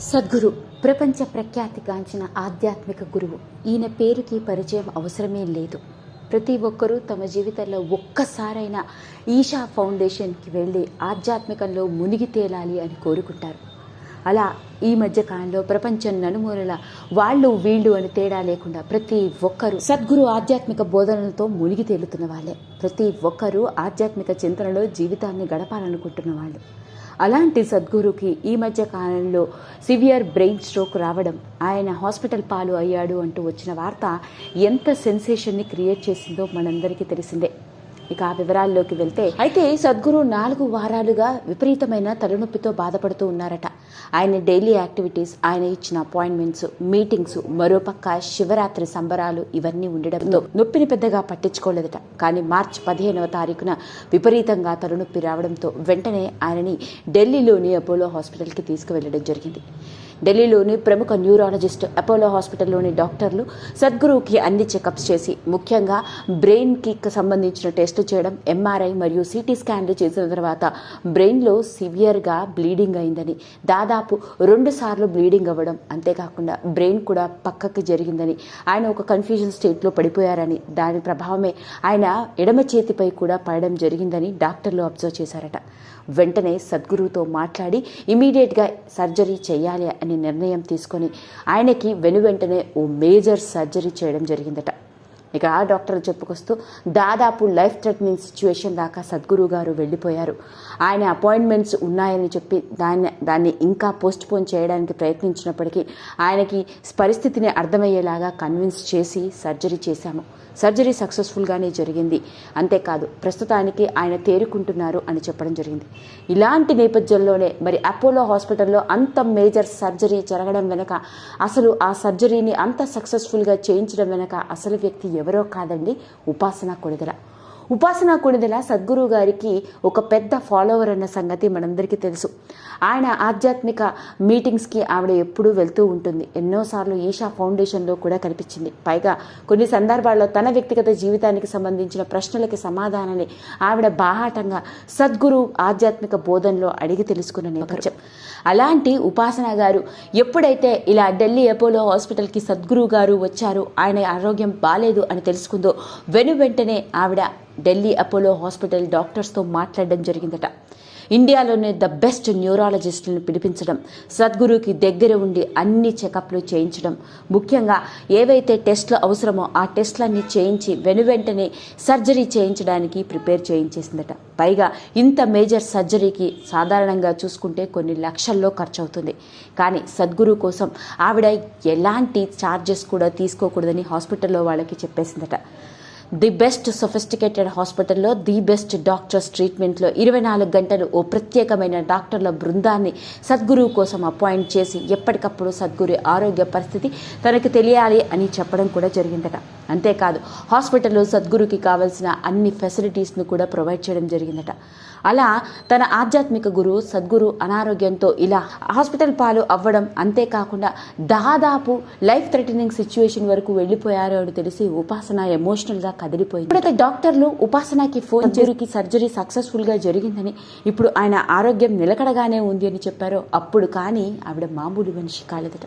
సద్గురు ప్రపంచ ప్రఖ్యాతిగాంచిన ఆధ్యాత్మిక గురువు. ఈయన పేరుకి పరిచయం అవసరమే లేదు. ప్రతి ఒక్కరూ తమ జీవితంలో ఒక్కసారైనా ఈషా ఫౌండేషన్కి వెళ్ళి ఆధ్యాత్మికంలో మునిగి తేలాలి అని కోరుకుంటారు. అలా ఈ మధ్య కాలంలో ప్రపంచం నలుమూలల వాళ్ళు వీళ్ళు అని తేడా లేకుండా ప్రతి ఒక్కరూ సద్గురు ఆధ్యాత్మిక బోధనలతో మునిగి తేలుతున్న వాళ్ళే. ప్రతి ఒక్కరూ ఆధ్యాత్మిక చింతనలో జీవితాన్ని గడపాలనుకుంటున్న వాళ్ళు. అలాంటి సద్గురుకి ఈ మధ్య కాలంలో సివియర్ బ్రెయిన్ స్ట్రోక్ రావడం ఆయన హాస్పిటల్ పాలు అయ్యాడు అంటూ వచ్చిన వార్త ఎంత సెన్సేషన్ని క్రియేట్ చేసిందో మనందరికీ తెలిసిందే. ఇక ఆ వివరాల్లోకి వెళ్తే అయితే సద్గురు నాలుగు వారాలుగా విపరీతమైన తలనొప్పితో బాధపడుతూ ఉన్నారట. ఆయన డైలీ యాక్టివిటీస్ ఆయన ఇచ్చిన అపాయింట్మెంట్స్ మీటింగ్స్ మరోపక్క శివరాత్రి సంబరాలు ఇవన్నీ ఉండడంతో నొప్పిని పెద్దగా పట్టించుకోలేదట. కానీ మార్చి పదిహేనవ తారీఖున విపరీతంగా తలనొప్పి రావడంతో వెంటనే ఆయనని ఢిల్లీలోని అపోలో హాస్పిటల్కి తీసుకువెళ్ళడం జరిగింది. ఢిల్లీలోని ప్రముఖ న్యూరాలజిస్ట్ అపోలో హాస్పిటల్లోని డాక్టర్లు సద్గురువుకి అన్ని చెకప్స్ చేసి ముఖ్యంగా బ్రెయిన్కి సంబంధించిన టెస్టులు చేయడం ఎంఆర్ఐ మరియు సిటీ స్కాన్లు చేసిన తర్వాత బ్రెయిన్లో సివియర్గా బ్లీడింగ్ అయిందని దాదాపు రెండు సార్లు బ్లీడింగ్ అవ్వడం అంతేకాకుండా బ్రెయిన్ కూడా పక్కకి జరిగిందని ఆయన ఒక కన్ఫ్యూజన్ స్టేట్లో పడిపోయారని దాని ప్రభావమే ఆయన ఎడమ చేతిపై కూడా పడడం జరిగిందని డాక్టర్లు అబ్జర్వ్ చేశారట. వెంటనే సద్గురువుతో మాట్లాడి ఇమీడియట్గా సర్జరీ చేయాలి అని నిర్ణయం తీసుకొని ఆయనకి వెను వెంటనే ఓ మేజర్ సర్జరీ చేయడం జరిగిందట. ఇక ఆ డాక్టర్లు చెప్పుకొస్తూ దాదాపు లైఫ్ థ్రెటనింగ్ సిచ్యువేషన్ దాకా సద్గురు గారు వెళ్ళిపోయారు. ఆయన అపాయింట్మెంట్స్ ఉన్నాయని చెప్పి దాన్ని దాన్ని ఇంకా పోస్ట్ పోన్ చేయడానికి ప్రయత్నించినప్పటికీ ఆయనకి పరిస్థితిని అర్థమయ్యేలాగా కన్విన్స్ చేసి సర్జరీ చేశాము. సర్జరీ సక్సెస్ఫుల్గానే జరిగింది. అంతేకాదు ప్రస్తుతానికి ఆయన తేరుకుంటున్నారు అని చెప్పడం జరిగింది. ఇలాంటి నేపథ్యంలోనే మరి అపోలో హాస్పిటల్లో అంత మేజర్ సర్జరీ జరగడం వెనక అసలు ఆ సర్జరీని అంత సక్సెస్ఫుల్గా చేయించడం వెనక అసలు వ్యక్తి ఎవరో కాదండి ఉపాసన కొడిదల ఉపాసన కొణిదెల సద్గురువు గారికి ఒక పెద్ద ఫాలోవర్ అన్న సంగతి మనందరికీ తెలుసు. ఆయన ఆధ్యాత్మిక మీటింగ్స్కి ఆవిడ ఎప్పుడూ వెళ్తూ ఉంటుంది. ఎన్నోసార్లు ఈషా ఫౌండేషన్లో కూడా కనిపించింది. పైగా కొన్ని సందర్భాల్లో తన వ్యక్తిగత జీవితానికి సంబంధించిన ప్రశ్నలకి సమాధానాన్ని ఆవిడ బాహాటంగా సద్గురు ఆధ్యాత్మిక బోధనలో అడిగి తెలుసుకున్న నేపథ్యం. అలాంటి ఉపాసన గారు ఎప్పుడైతే ఇలా ఢిల్లీ అపోలో హాస్పిటల్కి సద్గురు గారు వచ్చారు ఆయన ఆరోగ్యం బాలేదు అని తెలుసుకుందో వెను వెంటనే ఆవిడ ఢిల్లీ అపోలో హాస్పిటల్ డాక్టర్స్తో మాట్లాడడం జరిగిందట. ఇండియాలోనే ద బెస్ట్ న్యూరాలజిస్టులను పిలిపించడం సద్గురుకి దగ్గర ఉండి అన్ని చెకప్లు చేయించడం. ముఖ్యంగా ఏవైతే టెస్ట్లు అవసరమో ఆ టెస్ట్లన్నీ చేయించి వెను వెంటనే సర్జరీ చేయించడానికి ప్రిపేర్ చేయించేసిందట. పైగా ఇంత మేజర్ సర్జరీకి సాధారణంగా చూసుకుంటే కొన్ని లక్షల్లో ఖర్చు అవుతుంది కానీ సద్గురు కోసం ఆవిడ ఎలాంటి ఛార్జెస్ కూడా తీసుకోకూడదని హాస్పిటల్లో వాళ్ళకి చెప్పేసిందట. ది బెస్ట్ సొఫిస్టికేటెడ్ హాస్పిటల్లో ది బెస్ట్ డాక్టర్స్ ట్రీట్మెంట్లో ఇరవై నాలుగు గంటలు ఓ ప్రత్యేకమైన డాక్టర్ల బృందాన్ని సద్గురువు కోసం అపాయింట్ చేసి ఎప్పటికప్పుడు సద్గురు ఆరోగ్య పరిస్థితి తనకు తెలియాలి అని చెప్పడం కూడా జరిగిందట. అంతేకాదు హాస్పిటల్లో సద్గురుకి కావాల్సిన అన్ని ఫెసిలిటీస్ను కూడా ప్రొవైడ్ చేయడం జరిగిందట. అలా తన ఆధ్యాత్మిక గురువు సద్గురు అనారోగ్యంతో ఇలా హాస్పిటల్ పాలు అవ్వడం అంతేకాకుండా దాదాపు లైఫ్ థ్రెటనింగ్ సిచ్యువేషన్ వరకు వెళ్ళిపోయారు అని తెలిసి ఉపాసన ఎమోషనల్గా కదిలిపోయింది. ఇప్పుడైతే డాక్టర్లు ఉపాసనకి ఫోన్ చేరుకి సర్జరీ సక్సెస్ఫుల్గా జరిగిందని ఇప్పుడు ఆయన ఆరోగ్యం నిలకడగానే ఉంది అని చెప్పారో అప్పుడు కానీ ఆవిడ మామూలు మనిషి కాలేదట.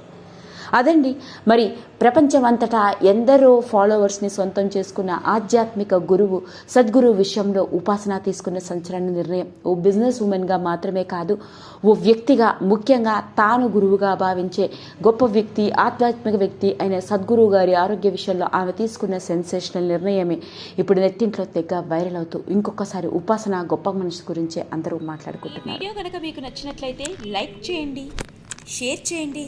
అదండి. మరి ప్రపంచమంతటా ఎందరో ఫాలోవర్స్ని సొంతం చేసుకున్న ఆధ్యాత్మిక గురువు సద్గురు విషయంలో ఉపాసన తీసుకున్న సంచలన నిర్ణయం. ఓ బిజినెస్ ఉమెన్గా మాత్రమే కాదు ఓ వ్యక్తిగా ముఖ్యంగా తాను గురువుగా భావించే గొప్ప వ్యక్తి ఆధ్యాత్మిక వ్యక్తి అయిన సద్గురువు గారి ఆరోగ్య విషయంలో ఆమె తీసుకున్న సెన్సేషనల్ నిర్ణయమే. ఇప్పుడు నెట్టింట్లో తెగ వైరల్ అవుతూ ఇంకొకసారి ఉపాసన గొప్ప మనిషి గురించే అందరూ మాట్లాడుకుంటున్నారు. వీడియో కనుక మీకు నచ్చినట్లయితే లైక్ చేయండి షేర్ చేయండి.